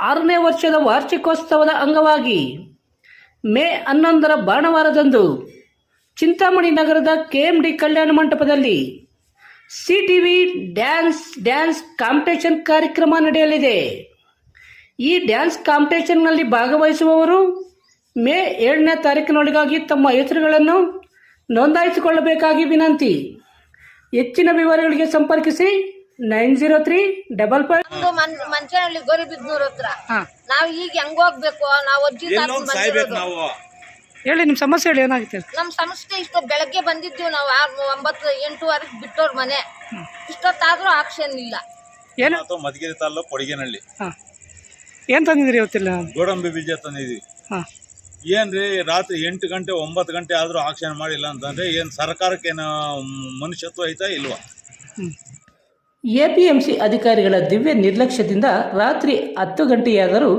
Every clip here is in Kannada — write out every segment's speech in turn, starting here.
ಆರನೇ ವರ್ಷದ ವಾರ್ಷಿಕೋತ್ಸವದ ಅಂಗವಾಗಿ ಮೇ ಹನ್ನೊಂದರ ಭಾನುವಾರದಂದು ಚಿಂತಾಮಣಿ ನಗರದ ಕೆಎಂಡಿ ಕಲ್ಯಾಣ ಮಂಟಪದಲ್ಲಿ C T V dance dance competition ಕಾರ್ಯಕ್ರಮ ನಡೆಯಲಿದೆ. ಈ ಡ್ಯಾನ್ಸ್ ಕಾಂಪಿಟೇಷನ್ನಲ್ಲಿ ಭಾಗವಹಿಸುವವರು ಮೇ ಏಳನೇ ತಾರೀಕಿನೊಳಗಾಗಿ ತಮ್ಮ ಹೆಸರುಗಳನ್ನು ನೋಂದಾಯಿಸಿಕೊಳ್ಳಬೇಕಾಗಿ ವಿನಂತಿ. ಹೆಚ್ಚಿನ ವಿವರಗಳಿಗೆ ಸಂಪರ್ಕಿಸಿ nine zero three double five. ನಮ್ದು ಮನ್ ಮಂಚನಹಳ್ಳಿ ಗೌರಿಬಿದ್ನೂರ್ ಹತ್ರ. ನಾವ್ ಈಗ ಹೆಂಗ್ ಹೋಗ್ಬೇಕು? ನಾವ್ ಅಜ್ಜಿ ತಾತ ಎಲ್ಲೋಗಿ ಸಾಯ್ಬೇಕು ಬಂದಿರೋದು. ನಾವು? ಹೇಳಿ ನಿಮ್ಮ ಸಮಸ್ಯೆ ಹೇಳಿ ಏನಾಗುತ್ತೆ ನಮ್ ಸಮಸ್ಯೆ ಇಷ್ಟು ಬೆಳಗ್ಗೆ ಬಂದಿದ್ದೀವಿ ನಾವು ಆರ್ ಒಂಬತ್ತು ಎಂಟುವರೆಗೆ ಬಿಟ್ಟೋರ್ ಮನೆ. ಇಷ್ಟೊತ್ತಾದ್ರೂ ಆಕ್ಷನ್ ಇಲ್ಲ. ಏನು? ಅಥವಾ ಮಧುಗಿರಿ ತಾಲ್ಲೂಕು ಕೊಡಗೇನಹಳ್ಳಿ. ಹಾಂ. ಏನು ತಂದಿದ್ದೀರಿ ಇವತ್ತಿಲ್ಲ? ಗೋಡಂಬಿ ಬೀಜ ತಂದಿದ್ವಿ ಹಾಂ. ಏನ್ರಿ ರಾತ್ರಿ ಎಂಟು ಗಂಟೆ ಒಂಬತ್ತು ಗಂಟೆ ಆದ್ರೂ ಆಕ್ಷನ್ ಮಾಡಿಲ್ಲ ಅಂತಂದ್ರೆ ಏನ್ ಸರ್ಕಾರಕ್ಕೆ ಏನು ಮನುಷ್ಯತ್ವ ಐತಾ ಇಲ್ವಾ? ಎಪಿಎಂಸಿ ಅಧಿಕಾರಿಗಳ ದಿವ್ಯ ನಿರ್ಲಕ್ಷ್ಯದಿಂದ ರಾತ್ರಿ ಹತ್ತು ಗಂಟೆಯಾದರೂ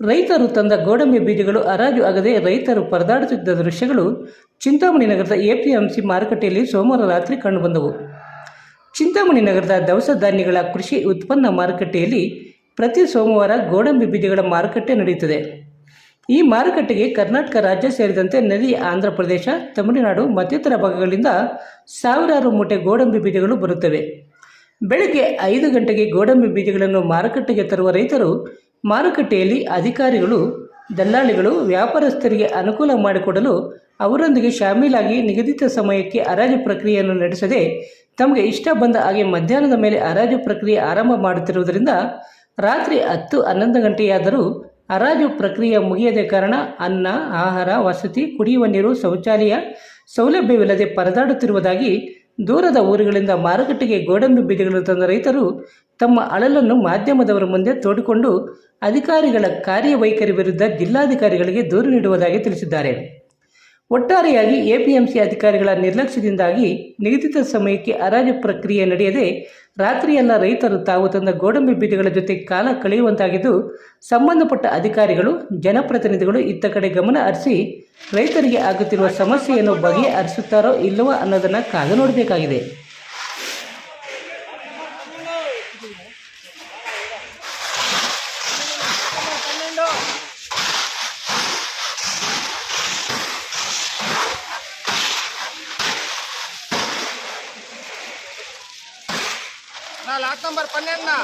ರೈತರು ತಂದ ಗೋಡಂಬಿ ಬೀಜಗಳು ಹರಾಜು ಆಗದೆ ರೈತರು ಪರದಾಡುತ್ತಿದ್ದ ದೃಶ್ಯಗಳು ಚಿಂತಾಮಣಿ ನಗರದ ಎಪಿಎಂಸಿ ಮಾರುಕಟ್ಟೆಯಲ್ಲಿ ಸೋಮವಾರ ರಾತ್ರಿ ಕಂಡುಬಂದವು. ಚಿಂತಾಮಣಿ ನಗರದ ದವಸ ಧಾನ್ಯಗಳ ಕೃಷಿ ಉತ್ಪನ್ನ ಮಾರುಕಟ್ಟೆಯಲ್ಲಿ ಪ್ರತಿ ಸೋಮವಾರ ಗೋಡಂಬಿ ಬೀಜಗಳ ಮಾರುಕಟ್ಟೆ ನಡೆಯುತ್ತದೆ. ಈ ಮಾರುಕಟ್ಟೆಗೆ ಕರ್ನಾಟಕ ರಾಜ್ಯ ಸೇರಿದಂತೆ ನದಿ ಆಂಧ್ರ ಪ್ರದೇಶ, ತಮಿಳುನಾಡು ಮತ್ತಿತರ ಭಾಗಗಳಿಂದ ಸಾವಿರಾರು ಮೂಟೆ ಗೋಡಂಬಿ ಬೀಜಗಳು ಬರುತ್ತವೆ. ಬೆಳಗ್ಗೆ ಐದು ಗಂಟೆಗೆ ಗೋಡಂಬಿ ಬೀಜಗಳನ್ನು ಮಾರುಕಟ್ಟೆಗೆ ತರುವ ರೈತರು ಮಾರುಕಟ್ಟೆಯಲ್ಲಿ ಅಧಿಕಾರಿಗಳು, ದಲ್ಲಾಳಿಗಳು, ವ್ಯಾಪಾರಸ್ಥರಿಗೆ ಅನುಕೂಲ ಮಾಡಿಕೊಡಲು ಅವರೊಂದಿಗೆ ಶಾಮೀಲಾಗಿ ನಿಗದಿತ ಸಮಯಕ್ಕೆ ಹರಾಜು ಪ್ರಕ್ರಿಯೆಯನ್ನು ನಡೆಸದೆ ತಮಗೆ ಇಷ್ಟ ಬಂದ ಹಾಗೆ ಮಧ್ಯಾಹ್ನದ ಮೇಲೆ ಹರಾಜು ಪ್ರಕ್ರಿಯೆ ಆರಂಭ ಮಾಡುತ್ತಿರುವುದರಿಂದ ರಾತ್ರಿ ಹತ್ತು ಹನ್ನೊಂದು ಗಂಟೆಯಾದರೂ ಹರಾಜು ಪ್ರಕ್ರಿಯೆ ಮುಗಿಯದ ಕಾರಣ ಅನ್ನ, ಆಹಾರ, ವಸತಿ, ಕುಡಿಯುವ ನೀರು, ಶೌಚಾಲಯ ಸೌಲಭ್ಯವಿಲ್ಲದೆ ಪರದಾಡುತ್ತಿರುವುದಾಗಿ ದೂರದ ಊರುಗಳಿಂದ ಮಾರುಕಟ್ಟೆಗೆ ಗೋಡಂಬಿ ಬೀಜಗಳನ್ನು ತಂದ ರೈತರು ತಮ್ಮ ಅಳಲನ್ನು ಮಾಧ್ಯಮದವರ ಮುಂದೆ ತೋಡಿಕೊಂಡು ಅಧಿಕಾರಿಗಳ ಕಾರ್ಯವೈಖರಿ ವಿರುದ್ಧ ಜಿಲ್ಲಾಧಿಕಾರಿಗಳಿಗೆ ದೂರು ನೀಡುವುದಾಗಿ ತಿಳಿಸಿದ್ದಾರೆ. ಒಟ್ಟಾರೆಯಾಗಿ ಎಪಿಎಂಸಿ ಅಧಿಕಾರಿಗಳ ನಿರ್ಲಕ್ಷ್ಯದಿಂದಾಗಿ ನಿಗದಿತ ಸಮಯಕ್ಕೆ ಹರಾಜು ಪ್ರಕ್ರಿಯೆ ನಡೆಯದೆ ರಾತ್ರಿಯೆಲ್ಲ ರೈತರು ತಾವು ತಂದ ಗೋಡಂಬಿ ಬೀಜಗಳ ಜೊತೆ ಕಾಲ ಕಳೆಯುವಂತಾಗಿದ್ದು, ಸಂಬಂಧಪಟ್ಟ ಅಧಿಕಾರಿಗಳು, ಜನಪ್ರತಿನಿಧಿಗಳು ಇತ್ತ ಕಡೆ ಗಮನ ಹರಿಸಿ ರೈತರಿಗೆ ಆಗುತ್ತಿರುವ ಸಮಸ್ಯೆಯನ್ನು ಬಗೆಹರಿಸುತ್ತಾರೋ ಇಲ್ಲವೋ ಅನ್ನೋದನ್ನು ಕಾದು ನೋಡಬೇಕಾಗಿದೆ. ప్లాట్ నంబర్ పన్నెండునా.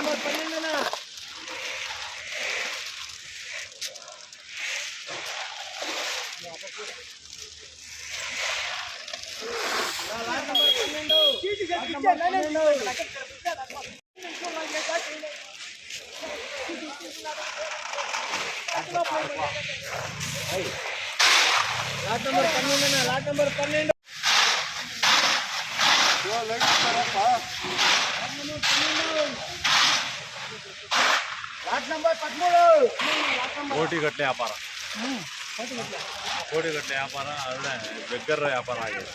లాట్ నంబర్ పన్నెండునా లాట్ నంబర్ పన్నెండు. ಕೋಟಿಗಟ್ಟಲೆ ವ್ಯಾಪಾರ ಕೋಟಿಗಟ್ಟಲೆ ವ್ಯಾಪಾರ ಅಲ್ಲದೆ ಬೆಗ್ಗರ ವ್ಯಾಪಾರ ಆಗಿದೆ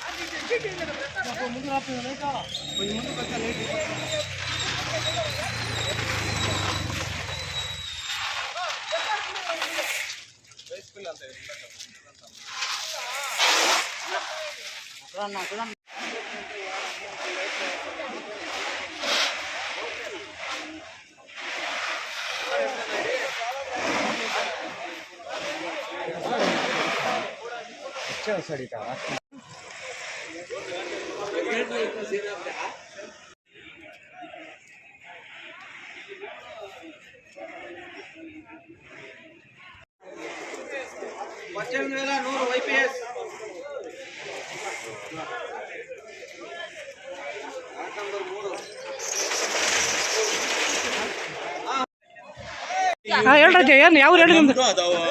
పద్దెనిమిది వేల నూరు వైపీఎస్ ಹೇಳ್ರಜ ಏನು ಯಾವ ಹೇಳಿ ನಿಮ್ದು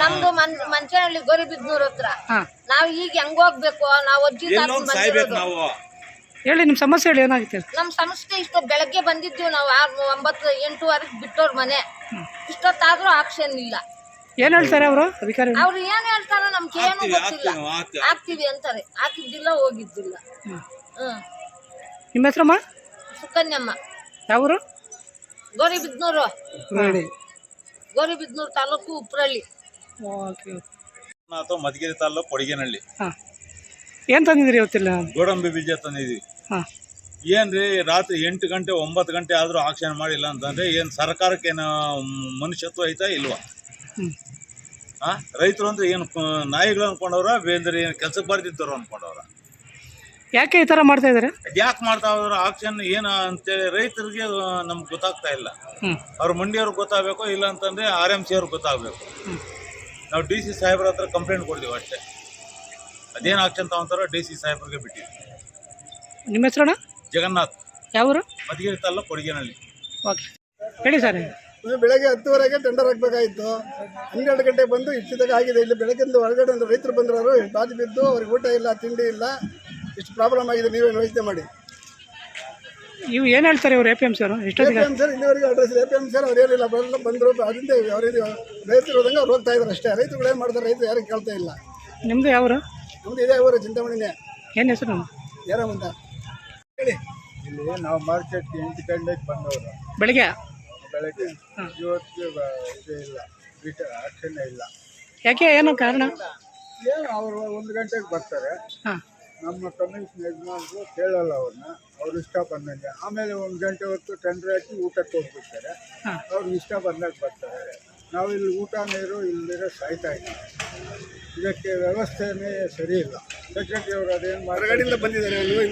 ನಮ್ದು ಮನ್ ಮಂಚನಹಳ್ಳಿ ಗೌರಿಬಿದ್ನೂರ್ ಹತ್ರ. ಹಾಂ. ನಾವ್ ಈಗ ಹೆಂಗ್ ಹೋಗ್ಬೇಕು? ನಾವ್ ಅಜ್ಜಿ ಸಾಯ್ಬೇಕು ಬಂದಿರೋದು. ನಾವು? ಹೇಳಿ ನಿಮ್ಮ ಸಮಸ್ಯೆ ಹೇಳಿ ಏನಾಗುತ್ತೆ ನಮ್ ಸಂಸ್ಥೆ ಇಷ್ಟು ಬೆಳಗ್ಗೆ ಬಂದಿದ್ದೀವಿ ನಾವು ಆರ್ ಒಂಬತ್ತು ಎಂಟುವರೆಗೆ ಬಿಟ್ಟೋರ್ ಮನೆ. ಇಷ್ಟೊತ್ತಾದ್ರೂ ಆಕ್ಷನ್ ಇಲ್ಲ. ಏನು ಹೇಳ್ತಾರೆ ಅವರು ಅಧಿಕಾರಿ ಅವ್ರು ಏನ್ ಹೇಳ್ತಾರೋ ನಮ್ಗೆ ಏನು ಹಾಕ್ತೀವಿ, ಗೊತ್ತಿಲ್ಲ. ಹಾಕ್ತೀವಿ, ಹಾಕ್ತೀವಿ. ಆಗ್ತೀವಿ. ಅಂತಾರೆ. ಹಾಕಿದ್ದಿಲ್ಲ ಹೋಗಿದ್ದಿಲ್ಲ. ಹ್ಮ್. ನಿಮ್ಮ ಹೆಸರಮ್ಮ? ಸುಕನ್ಯಮ್ಮ. ಯಾವರು? ಗೌರಿಬಿದ್ನೂರು ಗೌರಿಬಿದ್ನೂರು ತಾಲೂಕು ಉಪ್ರಳ್ಳಿ. ಓಕೆ ಅಥವಾ ಮಧುಗಿರಿ ತಾಲೂಕು ಕೊಡಗೇನಹಳ್ಳಿ. ಹಾಂ. ಏನು ತಂದಿದ್ದೀರಿ ಇವತ್ತಿಲ್ಲ? ಗೋಡಂಬಿ ಬೀಜ ತಂದಿದ್ವಿ. ಹಾಂ. ಏನ್ರಿ ರಾತ್ರಿ ಎಂಟು ಗಂಟೆ ಒಂಬತ್ತು ಗಂಟೆ ಆದರೂ ಆಕ್ಷನ್ ಮಾಡಿಲ್ಲ ಅಂತಂದ್ರೆ ಏನು ಸರ್ಕಾರಕ್ಕೆ ಏನು ಮನುಷ್ಯತ್ವ ಐತಾ ಇಲ್ವಾ? ಹಾಂ ರೈತರು ಅಂದ್ರೆ ಏನು ನಾಯಿಗಳು ಅನ್ಕೊಂಡವ್ರ ಬೇಂದ್ರೆ ಏನು ಕೆಲ್ಸಕ್ಕೆ ಬರ್ತಿದ್ದವ್ರು ಅನ್ಕೊಂಡವ್ರ? ಯಾಕೆ ಈ ಥರ ಮಾಡ್ತಾ ಇದ್ದಾರೆ? ಯಾಕೆ ಮಾಡ್ತಾ ಇದಾರೆ ಆಕ್ಷನ್ ಏನು ಅಂತೇಳಿ ರೈತರಿಗೆ ನಮ್ಗೆ ಗೊತ್ತಾಗ್ತಾ ಇಲ್ಲ. ಅವ್ರ ಮಂಡಿಯವ್ರಿಗೆ ಗೊತ್ತಾಗಬೇಕು ಇಲ್ಲ ಅಂತಂದ್ರೆ ಆರ್ ಎಂ ಸಿ ಅವ್ರಿಗೆ ಗೊತ್ತಾಗಬೇಕು. ನಾವು ಡಿ ಸಿ ಸಾಹೇಬ್ರ ಹತ್ರ ಕಂಪ್ಲೇಂಟ್ ಕೊಡ್ತೀವಿ ಅಷ್ಟೇ. ಅದೇನು ಆಕ್ಷನ್ ತಗೊಂತಾರೋ ಡಿ ಸಿ ಸಾಹೇಬ್ರಿಗೆ ಬಿಟ್ಟಿವಿ ನಿಮ್ಮ ಹೆಸರಣ್ಣ ಜಗನ್ನಾಥ್. ಯಾವರು ಮಧುಗಿರಿ ತಲ್ಲ ಕೊಡಗಿನಲ್ಲಿ. ಓಕೆ. ಹೇಳಿ ಸರ್ ಬೆಳಗ್ಗೆ ಹತ್ತುವರೆಗೆ ಟೆಂಡರ್ ಆಗಬೇಕಾಗಿತ್ತು ಹನ್ನೆರಡು ಗಂಟೆಗೆ ಬಂದು ಇಷ್ಟಿದಾಗ ಆಗಿದೆ ಇಲ್ಲಿ ಬೆಳಗ್ಗೆ ಹೊರಗಡೆ ಒಂದು ರೈತರು ಬಂದಿರೋರು ಬಾಜು ಬಿದ್ದು ಅವ್ರಿಗೆ ಊಟ ಇಲ್ಲ ತಿಂಡಿ ಇಲ್ಲ. ಇಷ್ಟು ಪ್ರಾಬ್ಲಮ್ ಆಗಿದೆ ನೀವೇನು ಯೋಚನೆ ಮಾಡಿ. ಇವು ಏನು ಹೇಳ್ತಾರೆ ಇವ್ರು A P M sir A ಎಷ್ಟೊತ್ತಿಗೆ ಪಿ ಎಂ ಸರ್ ಇಲ್ಲಿವರೆಗೆ address A P M sir ಅವ್ರು ಏನಿಲ್ಲ ಬರಲ್ಲ ಬಂದರು ಅದರಿಂದ ಅವ್ರಿಗೆ ರೈತರು ಹೋದಂಗೆ ಅವ್ರು ಹೋಗ್ತಾ ಇದ್ದಾರೆ ಅಷ್ಟೇ. ರೈತರುಗಳು ಏನು ಮಾಡ್ತಾರೆ ರೈತರು ಯಾರು ಕೇಳ್ತಾ ಇಲ್ಲ. ನಿಮ್ಮದು ಯಾವರು? ನಮ್ದು ಇದೇ ಅವರು ಚಿಂತಾಮಣಿನೇ. ಏನು ಹೆಸರು ಯಾರಮ್ಮಂತ ಹೇಳಿ. ಇಲ್ಲಿ ನಾವು ಮಾರ್ಕೆಟ್ ಎಂಟು ಗಂಟೆಗೆ ಬಂದವರು. ಬೆಳಿಗ್ಗೆ? ಬೆಳಗ್ಗೆ. ಇವತ್ತು ಇದೇ ಇದು ಇಲ್ಲ. ರಿಟ ಆಕ್ಷನ್ ಇಲ್ಲ. ಯಾಕೆ ಏನು ಕಾರಣ? ಏನು ಅವರು ಒಂದು ಗಂಟೆಗೆ ಬರ್ತಾರೆ. ಹಾಂ. ನಮ್ಮ ಕಮಿಷನ್ ಯಜಮಾನರು ಕೇಳಲ್ಲ ಅವ್ರನ್ನ. ಅವ್ರು ಇಷ್ಟ ಬಂದಂಗೆ. ಆಮೇಲೆ ಒಂದು ಗಂಟೆ ಹೊತ್ತು ಟೆಂಡರ್ ಹಾಕಿ ಊಟಕ್ಕೆ ಹೋಗ್ಬಿಡ್ತಾರೆ. ಅವ್ರಿಗೆ ಅವ್ರು ಇಷ್ಟ ಬಂದಾಗ ಬರ್ತಾರೆ. ನಾವು ಇಲ್ಲಿ ಊಟ ನೀರು ಇಲ್ಲದಿರೋ ಸಾಯ್ತಾ ಇದ್ದೀವಿ ಇದಕ್ಕೆ ವ್ಯವಸ್ಥೆನೇ ಸರಿ ಇಲ್ಲ. ಸೆಕ್ರೆಟರಿ ಅವರು ಅದೇನು ಮಾಡಿ ಹೊರಗಡೆಯಿಂದ ಬಂದಿದ್ದಾರೆ. ನೀವು